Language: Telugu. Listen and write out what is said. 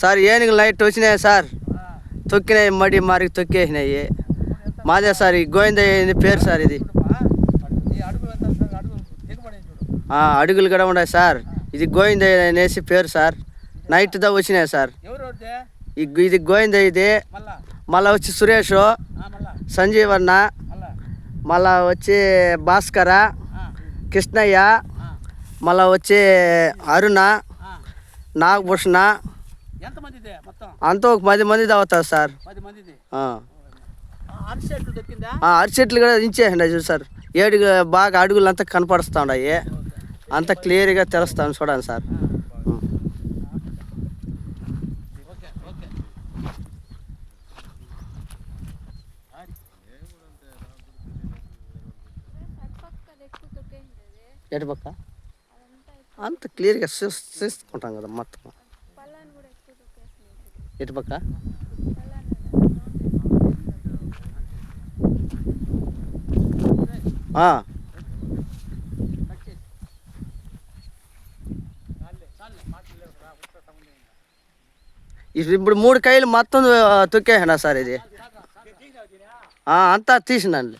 సార్ ఏనుగు లైట్ వచ్చినాయి సార్? తొక్కినాయి మడి మారికి తొక్కేసినాయి. మాదే సార్ ఈ గోవిందయ్య పేరు సార్ ఇది? అడుగులు కూడా ఉన్నాయి సార్. ఇది గోవిందయ్య అనేసి పేరు సార్. నైట్ దా వచ్చినాయి సార్. ఇది గోవిందయ్య ఇది. మళ్ళా వచ్చి సురేష్ సంజీవన్న మళ్ళా వచ్చి భాస్కర కృష్ణయ్య. మళ్ళా వచ్చి అరుణ నాగభూషణ. ఎంతమందిదే మొత్తం? అంతా ఒక పది మంది అవుతారు సార్. పది మందిది. అరిసెట్లు దొక్కిందా? అరిచెట్లు కూడా దించేయండి చూడు సార్. ఏడు బాగా అడుగులు అంతా కనపడుస్తూ ఉన్నాయి. అంత క్లియర్గా తెలుస్తాను చూడండి సార్. ఎటు పక్క? అంత క్లియర్గా చూస్ చూసుకుంటాం కదా మొత్తం. ఎటు పక్క? ఇప్పుడు ఇప్పుడు మూడు కాయలు మొత్తం తొక్కేసినా సార్ ఇది. అంతా తీసినండి